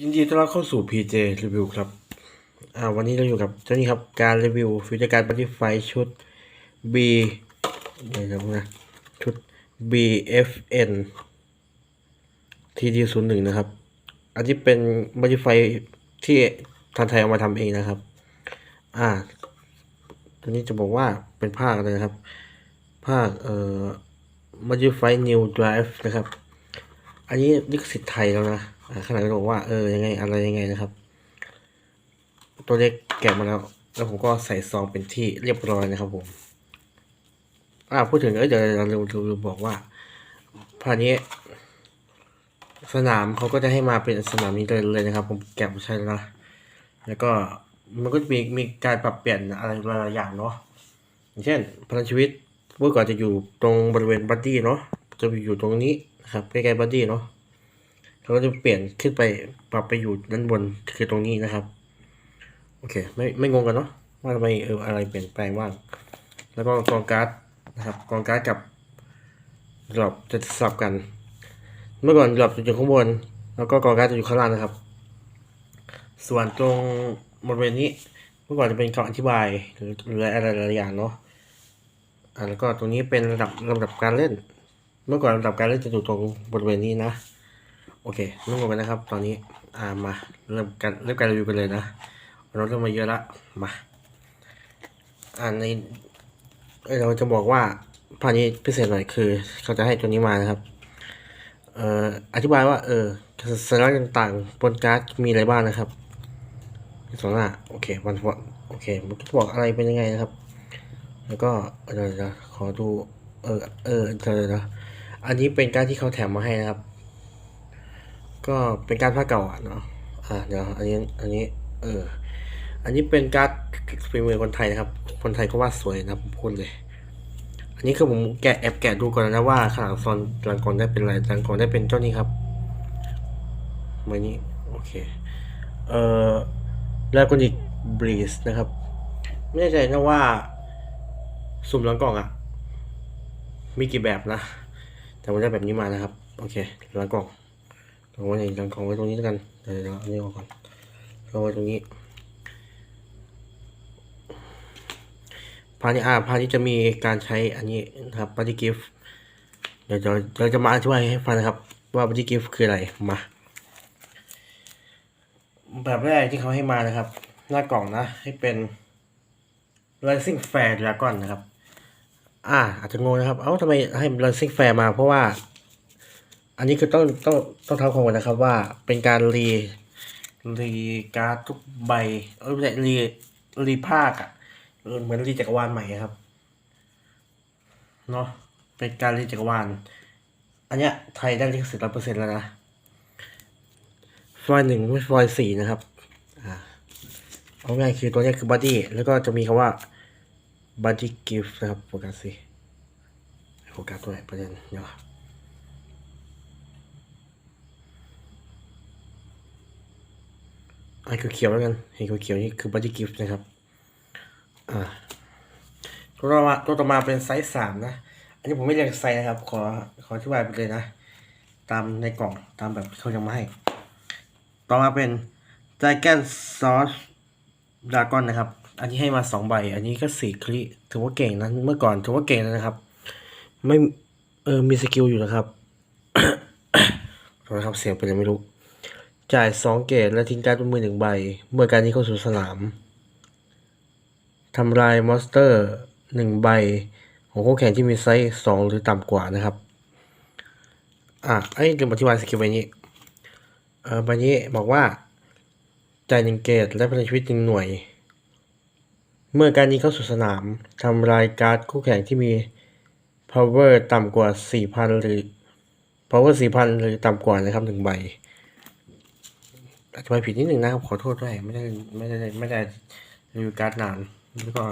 ยินดีต้อนรับเข้าสู่ PJ Review ครับ อ่า วันนี้เราอยู่กับเจ้านี้ครับ การรีวิวฟิวเจอร์การบัติไฟชุด B เดี๋ยวนะนะ ชุด BFN TD 0 1 นะครับ อันนี้เป็นบัตตี้ไฟที่ทางไทยเอามาทำเองนะครับ อ่า ตัวนี้จะบอกว่าเป็นภาคอะไรนะครับ ภาค เอ่อ Modify New Drive นะครับ อันนี้ลิขสิทธิ์ไทยแล้วนะ อ่าขนาดบอกว่าเออยังไงอะไรยังไงนะครับ ตัวเล็กแกะมาแล้ว แล้วผมก็ใส่ซองเป็นที่เรียบร้อยนะครับผมอ่าพูดถึงเอ้ยเดี๋ยวเราลืมบอกว่าพานี้ สนามเขาก็จะให้มาเป็นสนามนี้เลยเลยนะครับ ผมแกะมาใช่แล้วนะแล้วก็มันก็มีมีการปรับเปลี่ยนอะไรหลายอย่างเนาะอย่างเช่นพลังชีวิตเมื่อก่อนจะอยู่ตรงบริเวณบัดดี้เนาะจะอยู่ตรงนี้นะครับใกล้ๆบัดดี้เนาะ เราก็จะเปลี่ยนขึ้นไปปรับไปอยู่ด้านบนคือตรงนี้นะครับ โอเค ไม่ไม่งงกันเนาะว่าทำไมเอออะไรเปลี่ยนแปลงบ้าง แล้วก็กองการ์ดนะครับกองการ์ดกับดรอปจะสลับกัน เมื่อก่อนดรอปจะอยู่ข้างบน แล้วก็กองการ์ดจะอยู่ข้างล่างนะครับ ส่วนตรงบริเวณนี้เมื่อก่อนจะเป็นคำอธิบายหรือหรืออะไรหลายอย่างเนาะอ่าแล้วก็ตรงนี้เป็นระดับลำดับการเล่น เมื่อก่อนลำดับการเล่นจะอยู่ตรงบริเวณนี้นะ โอเคไม่งงกันนะครับ ตอนนี้อ่ามาเริ่มกันเริ่มการรีวิวกันเลยนะเราเริ่มมาเยอะละมาอ่าในเราจะบอกว่าภานี้พิเศษหน่อยคือ เขาจะให้ตัวนี้มานะครับเอ่ออธิบายว่า เออสัญลักษณ์ต่างๆบนการ์ดมีอะไรบ้างนะครับสองหน้าโอเควันฟอโอเคมันจะบอกอะไรเป็นยังไงนะครับ แล้วก็เดี๋ยวขอดูเออเออเดี๋ยวอันนี้เป็นการที่เขาแถมมาให้นะครับ ก็เป็นการดผ้าเก่าอะเนาะอ่าเดี๋ยวอันนี้อันนี้ เออ อันนี้เป็นการ์ดฝีมือคนไทยนะครับ คนไทยก็วาดสวยนะผมพูดเลย อันนี้คือผมแกะแอบแกะดูก่อนนะว่าข้างหลังซอนหลังก่อนได้เป็นอะไรหลังก่อนได้เป็นเจ้านี้ครับใบนี้โอเค เอ่อล้วก็อีกบรีสนะครับ ไม่แน่ใจนะว่า สุ่มหลังกล่องอะมีกี่แบบนะ แต่ผมได้แบบนี้มานะครับ โอเคหลังกล่อง เอาไว้ในหลังกล่องไว้ตรงนี้แล้วกันเดี๋ยวเราเอานนี้ออกก่อนเอาไว้ตรงนี้พานี้อ่าพานี้จะมีการใช้อันนี้นะครับบัตตี้กิฟเดี๋ยวเราเราจะมาอธิบายให้ฟังนะครับว่าบัตตี้กิฟคืออะไรมาแบบแรกที่เขาให้มานะครับ หน้ากล่องนะ ให้เป็น Rising Fair Dragon นะครับ อ่า อาจจะงงนะครับ เอ้าทำไมให้ Rising Fair มาเพราะว่า อันนี้คือต้องต้องต้องท้าความก่อนนะครับว่าเป็นการรีรีการ์ดทุกใบเอ้ยไม่ใช่รีรีภาคอะเหมือนรีจักรวาลใหม่ครับเนาะเป็นการรีจักรวาล อันเนี้ยไทยได้ลิขสิทธิ์ร้อยเปอร์เซ็นต์แล้วนะฟอยหนึ่งไม่ฟอยสี่นะครับอ่าเอาง่ายคือตัวนี้คือ body แล้วก็จะมีคำว่า body gift นะครับโฟกัสสิโฟกัสด้วยประเด็นเดี๋ยว อ้คือเขียวแล้วกันเห็นเขียวๆนี่คือ body gift นะครับ อ่าตัวต่อมาตัวต่อมาเป็นไซส์สามนะ อันนี้ผมไม่เรียกไซส์นะครับ ขอขออธิบายไปเลยนะ ตามในกล่องตามแบบเขายังมาให้ ต่อมาเป็น Dragon Sauce Dragon นะครับ อันนี้ให้มาสองใบ อันนี้ก็สี่คลิถือว่าเก่งนะ เมื่อก่อนถือว่าเก่งนะครับ ไม่ เออมีสกิลอยู่นะครับโทษนะครับเสียงเป็นอะไรไม่รู้ จ่ายสองเกตและทิ้งการ์ดบนมือหนึ่งใบ เมื่อการนี้เข้าสู่สนามทำลายมอนสเตอร์หนึ่งใบ ของคู่แข่งที่มีไซส์สองหรือต่ำกว่านะครับ อะไอ้เดี๋ยวอธิบายสกิลใบนี้ เออใบนี้บอกว่า จ่ายหนึ่งเกตและพลังชีวิตหนึ่งหน่วย เมื่อการนี้เข้าสู่สนามทำลายการ์ดคู่แข่งที่มี power ต่ำกว่า 4,000 หรือ power 4,000 หรือต่ำกว่านะครับหนึ่งใบ อธิบายผิดนิดหนึ่งนะครับขอโทษด้วยไม่ได้ไม่ได้ไม่ได้รีวิวการ์ดนานแล้วก็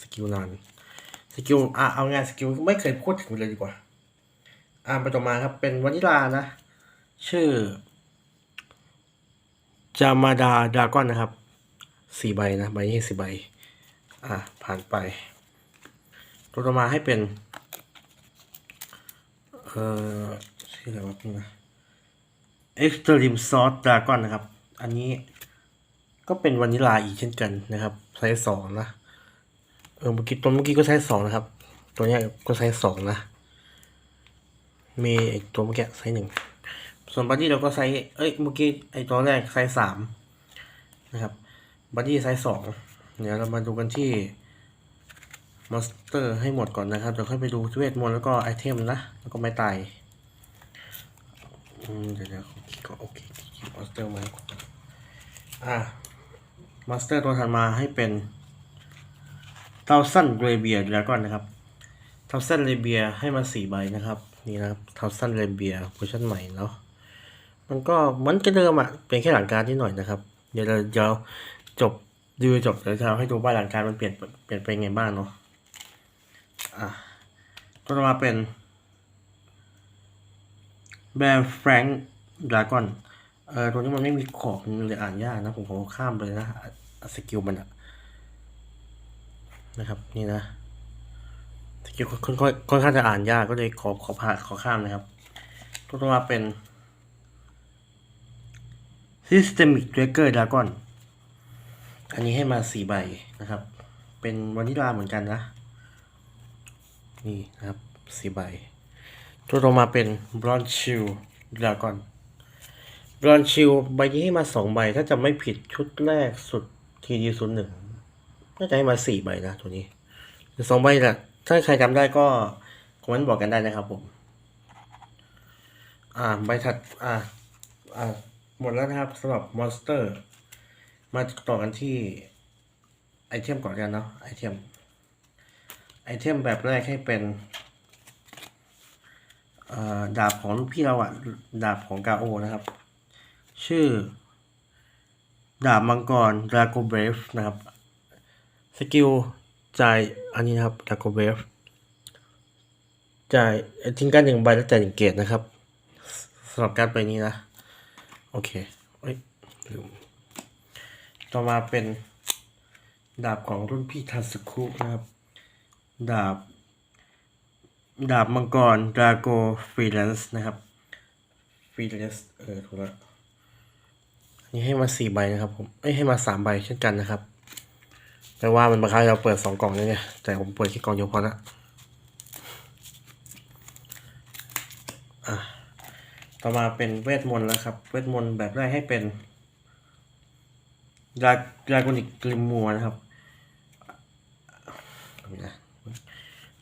สกิลนานสกิลอะเอางานสกิลไม่เคยพูดถึงเลยดีกว่า อ่าไปต่อมาครับเป็นวานิลานะ ชื่อจามาดาดากอนนะครับสี่ใบนะใบนี้สี่ใบ อะผ่านไป ตัวต่อมาให้เป็น เอ่อชื่ออะไรวะพี่นะ Extreme Sauce Dragon นะครับ อันนี้ก็เป็นวานิลาอีกเช่นกันนะครับไซส์สองนะเออเมื่อกี้ตัวเมื่อกี้ก็ไซส์สองนะครับ ตัวนี้ก็ไซส์สองนะ มีไอตัวเมื่อกี้ไซส์หนึ่งส่วนบัดดี้เราก็ไซส์เอ้ยเมื่อกี้ไอตัวแรกไซส์สามนะครับบัดดี้ไซส์สองเดี๋ยวเรามาดูกันที่มอนสเตอร์ให้หมดก่อนนะครับเดี๋ยวค่อยไปดูเวทมนต์แล้วก็ไอเทมนะ แล้วก็ไม้ตายเดี๋ยวเดี๋ยวขอคิดก่อนโอเคมอนสเตอร์มา อะมอนสเตอร์ตัวถัดมาให้เป็นเทาซันเรเบียแล้วก่อนนะครับเทาซันเรเบียให้มาสี่ใบนะครับ นี่นะครับเทาซันเรเบียเวอร์ชันใหม่เนาะมันก็เหมือนกันเดิมอะเป็นแค่หลังการนิดหน่อยนะครับ เดี๋ยวเราเดี๋ยวจบดูจบเดี๋ยวจะเอาให้ดูว่าหลังการมันเปลี่ยนเปลี่ยนไปไงบ้างเนาะอะตัวต่อมาเป็นแบร์แฟรงค์ดราก้อน เออตัวนี้มันไม่มีขอบเลยอ่านยากนะ ผมขอข้ามไปเลยนะสกิลมันอะนะครับ นี่นะสกิลค่อนค่อนค่อนข้างจะอ่านยากก็เลยขอขอผ่านขอข้ามนะครับตัวต่อมาเป็น Systemic Breaker Dragon อันนี้ให้มาสี่ใบนะครับ เป็นวานิลาเหมือนกันนะ นี่นะครับสี่ใบ ตัวต่อมาเป็น Bronze Shield Dragon Bronze Shield ใบนี้ให้มาสองใบ ถ้าจะไม่ผิดชุดแรกสุด TD ศูนย์หนึ่งน่าจะให้มาสี่ใบนะตัวนี้สองใบแหละถ้าใครจำได้ก็คอมเมนต์บอกกันได้นะครับผม อ่าใบถัดอ่าอ่าหมดแล้วนะครับสำหรับมอนสเตอร์ มาต่อกันที่ไอเทมก่อนกันเนาะไอเทมไอเทมแบบแรกให้เป็นดาบของพี่เราอะดาบของกาโอนะครับ ชื่อ ดาบมังกรดราโกเบฟนะครับ สกิลจ่ายอันนี้นะครับดราโกเบฟจ่ายทิ้งการหนึ่งใบแล้วจ่ายหนึ่งเกตนะครับสำหรับการไปนี้นะ โอเคเอ้ยลืมต่อมาเป็นดาบของรุ่นพี่ทัสึคุนะครับ ดาบ ดาบมังกรดราโกฟรีแลนซ์นะครับฟรีแลนซ์เออถูกแล้วอั นนี้ให้มาสี่ใบนะครับผมเอ้ยให้มาสามใบเช่นกันนะครับแต่ว่ามันบังคับเราเปิดสองกล่องเลยเนี่ย แต่ผมเปิดแค่กล่องเดียวพอละอะต่อมาเป็นเวทมนต์แล้วครับ เวทมนต์แบบแรกให้เป็นดาดาโกนิกกลิมมัวนะครับ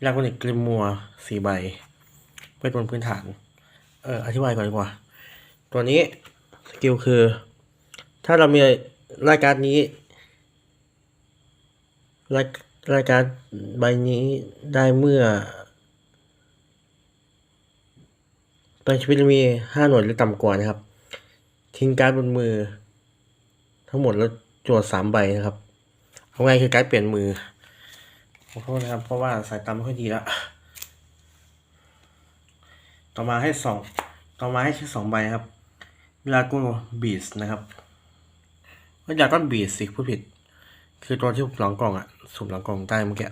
ดาโกนิกกลิมมัวสี่ใบ เวทมนต์พื้นฐาน เอออธิบายก่อนดีกว่า ตัวนี้สกิลคือ ถ้าเรามีรายการนี้ รายรายการใบนี้ได้เมื่อตอนชีวิตมีห้าหน่วยหรือต่ำกว่านะครับ ทิ้งการ์ดบนมือ ทั้งหมดแล้วจวดสามใบนะครับ เอาไงคือการ์ดเปลี่ยนมือขอโทษนะครับ เพราะว่าสายตาไม่ค่อยดีแล้ว ต่อมาให้สองต่อมาให้แค่สองใบครับลาโกบีสนะครับ ไม่ลาโกบีสสิพูดผิด คือตัวที่หลังกล่องอะสุ่มหลังกล่องใต้เมื่อกี้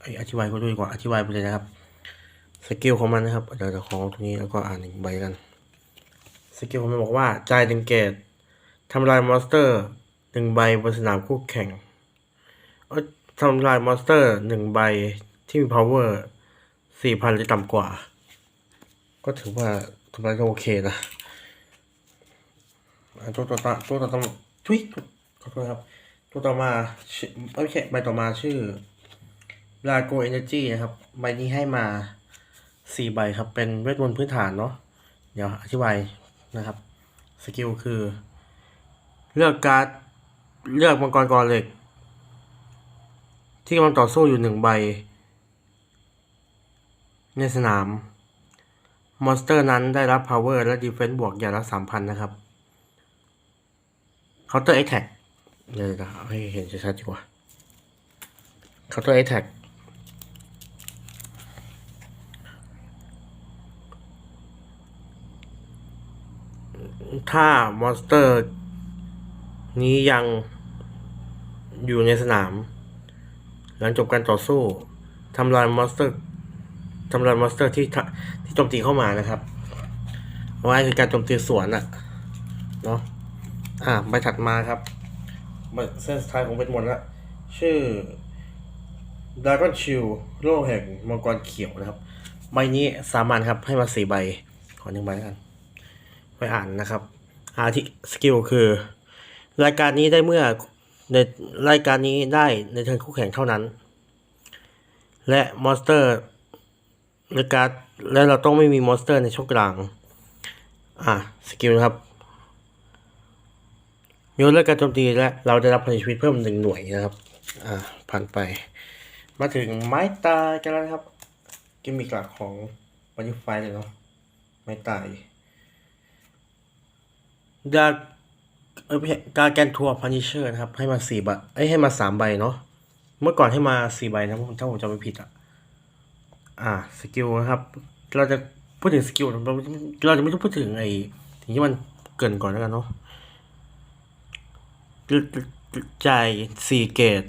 ไออธิบายก็ด้วยดีกว่าอธิบายไปเลยนะครับ สกิลของมันนะครับเดี๋ยวจะของตรงนี้แล้วก็อ่านหนึ่งใบกัน สกิลของมันบอกว่าจ่ายหนึ่งเกตทำลายมอนสเตอร์หนึ่งใบบนสนามคู่แข่งทำลายมอนสเตอร์หนึ่งใบที่มี power สี่พันหรือต่ำกว่า ก็ถือว่าทำลายก็โอเคนะ ตัวต่อมาตัวต่อมาทุยขอโทษครับ ตัวต่อมาชื่อเอ้ยไม่ใช่ใบต่อมาชื่อลาโกเอเนจีนะครับ ใบนี้ให้มาสี่ใบครับ เป็นเวทมนต์พื้นฐานเนาะ เดี๋ยวอธิบายนะครับ สกิลคือ เลือกการ์ด เลือกมังกรกรเหล็ก ที่กำลังต่อสู้อยู่หนึ่งใบ ในสนาม มอนสเตอร์นั้นได้รับ power และ defense บวกอย่างละสามพันนะครับ counter attack เดี๋ยวจะให้เห็นชัดๆดีกว่า counter attack ถ้ามอนสเตอร์นี้ยังอยู่ในสนาม หลังจบการต่อสู้ทำลายมอนสเตอร์ทำลายมอนสเตอร์ที่ที่โจมตีเข้ามานะครับเอาไว้คือการโจมตีสวนอะเนาะ อ่าใบถัดมาครับใบเส้นสุดท้ายของเวทมนต์ละชื่อ Dragon Shield โลกแห่งมังกรเขียวนะครับ ใบนี้สามัญครับให้มาสี่ใบ ขอหนึ่งใบแล้กันไปอ่านนะครับ อาที่สกิลคือ รายการนี้ได้เมื่อในรายการนี้ได้ในเทิร์นคู่แข่งเท่านั้น และมอนสเตอร์รายการและเราต้องไม่มีมอนสเตอร์ในช่องกลาง อะสกิลนะครับ ยกเลิกการโจมตีและเราได้รับพลังชีวิตเพิ่มหนึ่งหน่วยนะครับ อ่าผ่านไป มาถึงไม้ตายกันแล้วนะครับกิมมิกหลักของบันทึกไฟเลยเนาะไม้ตายดาเออการแกนทัวร์พันิเชอร์นะครับ ให้มาสี่ใบเอ้ให้มาสามใบเนาะเมื่อก่อนให้มาสี่ใบนะถ้าผมจำไม่ผิดอะอ่าสกิลนะครับ เราจะพูดถึงสกิลเราเราจะไม่ต้องพูดถึงไอ้สิ่งที่มันเกินก่อนแล้วกันเนาะ จ่ายสี่เกต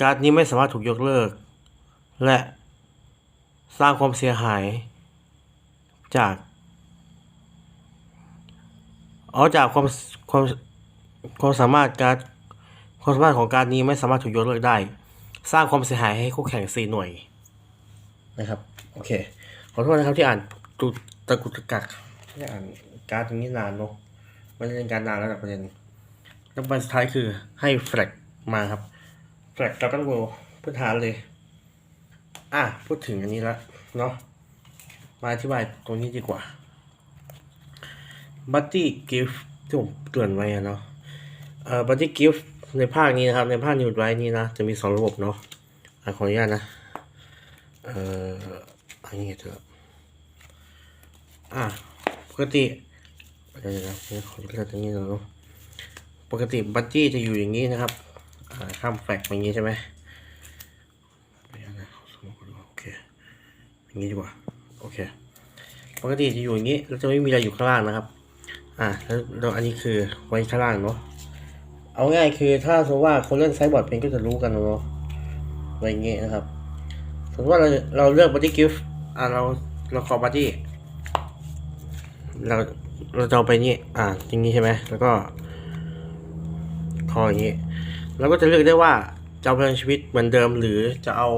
การ์ดนี้ไม่สามารถถูกยกเลิก และสร้างความเสียหาย จากอ๋อจากความความความสามารถการความสามารถของการดนี้ไม่สามารถถูกยกเลิกได้ สร้างความเสียหายให้คู่แข่งสี่หน่วยนะครับโอเคขอโทษนะครับที่อ่านตุตะกุตะกักที่อ่านการ์ดตรงนี้นานเนาะ ม่ได้เล่นการดนานแล้วแต่ประเด็นแล้วใบสุดท้ายคือให้แฟลกมาครับแฟลกดับเบิลเวลพื้นฐานเลย อะพูดถึงอันนี้ล้วเนาะมาอธิบายตรงนี้ดีกว่าบัตตี้กิฟที่ผมเกริ่นไว้อะเนาะเอ่อบัตตี้กิฟในภาคนี้นะครับ ในภาคนิวไ i นี้นะ จะมีสองระบบเนาะอะขออนุญาตนะ เอ่ออันนี้เถอะอะปกติ เดี๋ยนะขอเลือกตรงนี้หน่อยนะปกติบัตตี้จะอยู่อย่างนี้นะครับข้ามแฟกอย่างนี้ใช่ไหมโอเคอย่างนี้ดีกว่าโอเคปกติจะอยู่อย่างนี้แล้วจะไม่มีอะไรอยู่ข้างล่างนะครับ อ่าแล้วอันนี้คือไว้ข้างล่างเนาะเอาง่ายคือถ้าสมมติว่าคนเล่นไซบอร์ดเป็นก็จะรู้กันเนาะอะไรเงี้ยนะครับสมมติว่าเราเราเลือกบัตตี้กิฟต์อ่าเราเราขอบัตตี้เรา เราจะเอาไปนี่อ่าอย่างนี้ใช่ไหมแล้วก็คออย่างนี้เราก็จะเลือกได้ว่าจะเอาพลังชีวิตเหมือนเดิมหรือจะเอา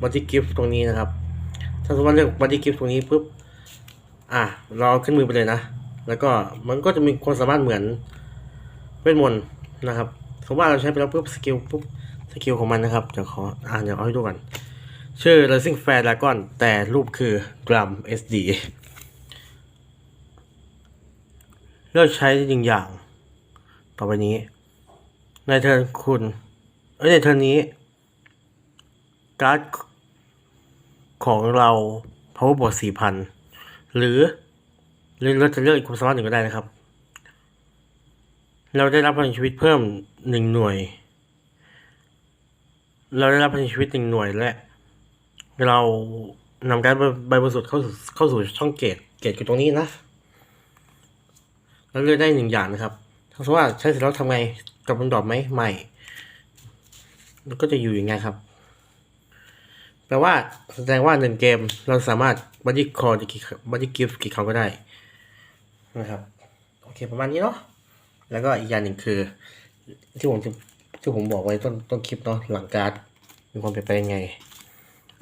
บัตตี้กิฟต์ตรงนี้นะครับ ถ้าสมมติว่าเลือกบัตตี้กิฟต์ตรงนี้ปุ๊บอะเราเอาขึ้นมือไปเลยนะ แล้วก็มันก็จะมีความสามารถเหมือนเวทมนต์นะครับสมมติว่าเราใช้ไปแล้วปุ๊บสกิลปุ๊บสกิลของมันนะครับเดี๋ยวขออ่านเดี๋ยวเอาให้ดูกัน ชื่อ Rising Fair Dragon แต่รูปคือ Drum SD เลือกใช้ได้หนึ่งอย่าง ต่อไปนี้ ในเทิร์นคุณ เอ้ยในเทิร์นนี้ การ์ดของเรา power บวกสี่พันหรือหรือเราจะเลือกอีกความสามารถหนึ่งก็ได้นะครับ เราได้รับพลังชีวิตเพิ่มหนึ่งหน่วย เราได้รับพลังชีวิตหนึ่งหน่วยและ เรานำการดใบบริสุทธิ์เข้าสู่เข้าสู่ช่องเกตเกตคือตรงนี้นะ แล้วเลือกได้หนึ่งอย่างนะครับ ถ้าสมมติว่าใช้เสร็จแล้วทำไงกับมันดอกไหมไม่มันก็จะอยู่อย่างไงครับ แปลว่าแสดงว่าหนึ่งเกมเราสามารถบัดดี้คอร์กี่บัดดี้กิฟกี่ครั้งก็ได้นะครับ โอเคประมาณนี้เนาะแล้วก็อีกอย่างหนึ่งคือ ที่ผมที่ผมบอกไว้ต้นต้นคลิปเนาะหลังการ์ดมีความเปลี่ยนแปลงยังไง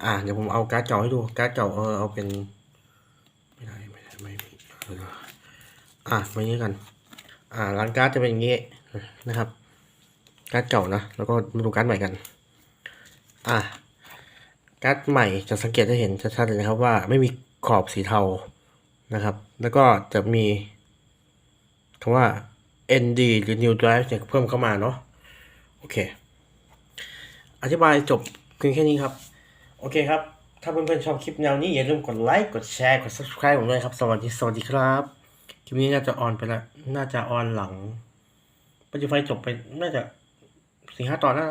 อ่าเดี๋ยวผมเอาการ์ดเก่าให้ดูการ์ดเก่าเออเอาเป็นไม่ได้ไม่ได้ไม่ อะไว้นี้กัน อ่าร้านการ์ดจะเป็นอย่างนี้นะครับ การ์ดเก่านะ แล้วก็มาดูการ์ดใหม่กัน อ่าการ์ดใหม่จะสังเกตได้เห็นชัดๆเลยนะครับว่าไม่มีขอบสีเทานะครับ แล้วก็จะมีคำว่า ND หรือ New Drive เนี่ยเพิ่มเข้ามาเนาะโอเค อธิบายจบเพียงแค่นี้ครับ โอเคครับ ถ้าเพื่อนๆชอบคลิปแนวนี้อย่าลืมกดไลค์ กดแชร์ กด subscribe ผมด้วยครับ สวัสดี สวัสดีครับ คลิปนี้น่าจะออนไปแล้ว น่าจะออนหลังปัจจุบันจบไป น่าจะสี่ห้าตอนแล้ว